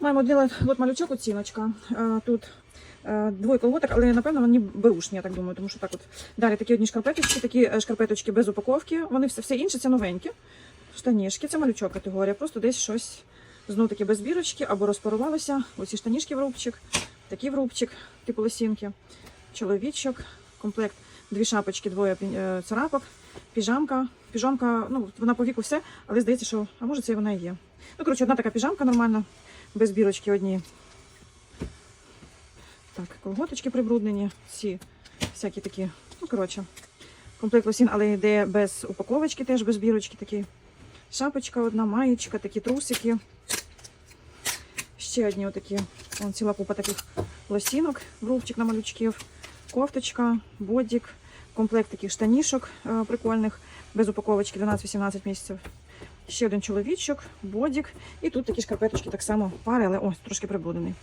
Маємо один от малючок, оціночка. Е, Тут е, двоє колготок, але напевно вони беушні, я так думаю, тому що так от. Далі такі одні шкарпеточки, такі е, шкарпеточки без упаковки. Вони все, все інше це новенькі. Штанішки, це малючок категорія. Просто десь щось знов таки без бірочки або розпарувалося. Оці штанішки в рубчик, такі в рубчик, типу лосінки, чоловічок, комплект, дві шапочки, двоє царапок, піжамка. Піжамка, ну вона по віку все, але здається, що а може це вона і є. Ну, коротше, одна така піжамка нормальна, без бірочки одні. Так, колготочки прибруднені, ці всякі такі. Ну, коротше, комплект лосін, але йде без упаковочки, теж без бірочки такі. Шапочка одна, маєчка, такі трусики. Ще одні отакі. Вон ціла купа таких лосінок, рубчик на малючків, кофточка, бодік, комплект таких штанішок е, прикольних, без упаковочки 12-18 місяців. Ще один чоловічок, бодік. І тут такі шкарпеточки так само пари, але ось трошки прибрудений.